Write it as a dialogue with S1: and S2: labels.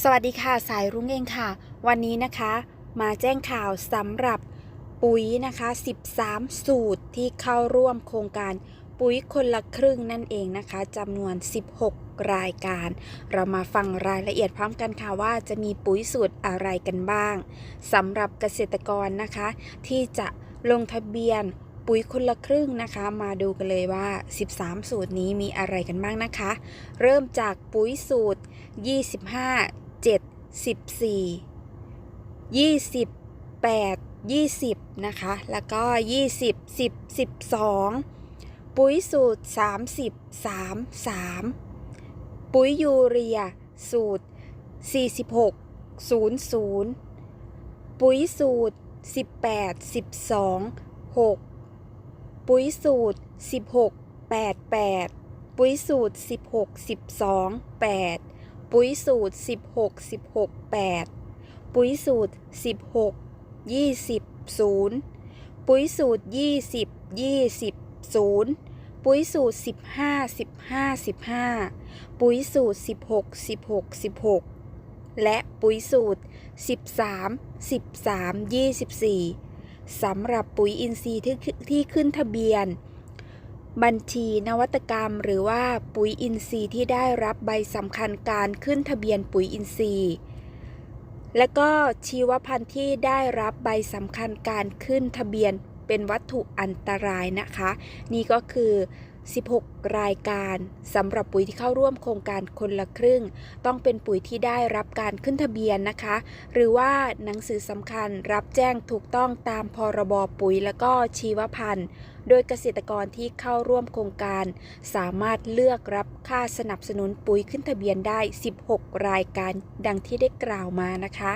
S1: สวัสดีค่ะสายรุ้งเองค่ะ วันนี้นะคะมาแจ้งข่าวสำหรับปุ๋ยนะคะ 13 สูตรที่เข้าร่วมโครงการปุ๋ยคนละครึ่งนั่นเองนะคะจำนวน 16 รายการ เรามาฟังรายละเอียดพร้อมกันค่ะว่าจะมีปุ๋ยสูตรอะไรกันบ้างสำหรับเกษตรกรนะคะ ที่จะลงทะเบียน ปุ๋ยคนละครึ่งนะคะ มาดูกันเลยว่า 13 สูตรนี้มีอะไรกันบ้างนะคะ เริ่มจากปุ๋ยสูตร 25 7 14 28 20 นะคะ แล้วก็ 20 10 12 ปุ๋ยสูตร 30 3 3 ปุ๋ยยูเรีย สูตร 46 00 ปุ๋ยสูตร 18 12 6 ปุ๋ยสูตร 16 88 ปุ๋ยสูตร 16 12 8 ปุ๋ยสูตร 16 16 8 ปุ๋ยสูตร 16 20 0 ปุ๋ยสูตร 20 20 0 ปุ๋ยสูตร 15 15 15 ปุ๋ยสูตร 16 16 16 และปุ๋ยสูตร 13 13 24 สำหรับปุ๋ยอินทรีย์ที่ขึ้นทะเบียน บัญชีนวัตกรรม หรือว่าปุ๋ยอินทรีย์ที่ได้รับใบสำคัญการขึ้นทะเบียนปุ๋ยอินทรีย์ และก็ชีวพันธุ์ที่ได้รับใบสำคัญการขึ้นทะเบียนเป็นวัตถุอันตรายนะคะ นี่ก็คือ 16 รายการสำหรับปุ๋ยที่เข้าร่วมโครงการคนละครึ่ง ต้องเป็นปุ๋ยที่ได้รับการขึ้นทะเบียนนะคะ หรือว่าหนังสือสำคัญรับแจ้งถูกต้องตามพรบปุ๋ยและก็ชีวพันธุ์ โดยเกษตรกรที่เข้าร่วมโครงการ สามารถเลือกรับค่าสนับสนุนปุ๋ยขึ้นทะเบียนได้ 16 รายการ ดังที่ได้กล่าวมานะคะ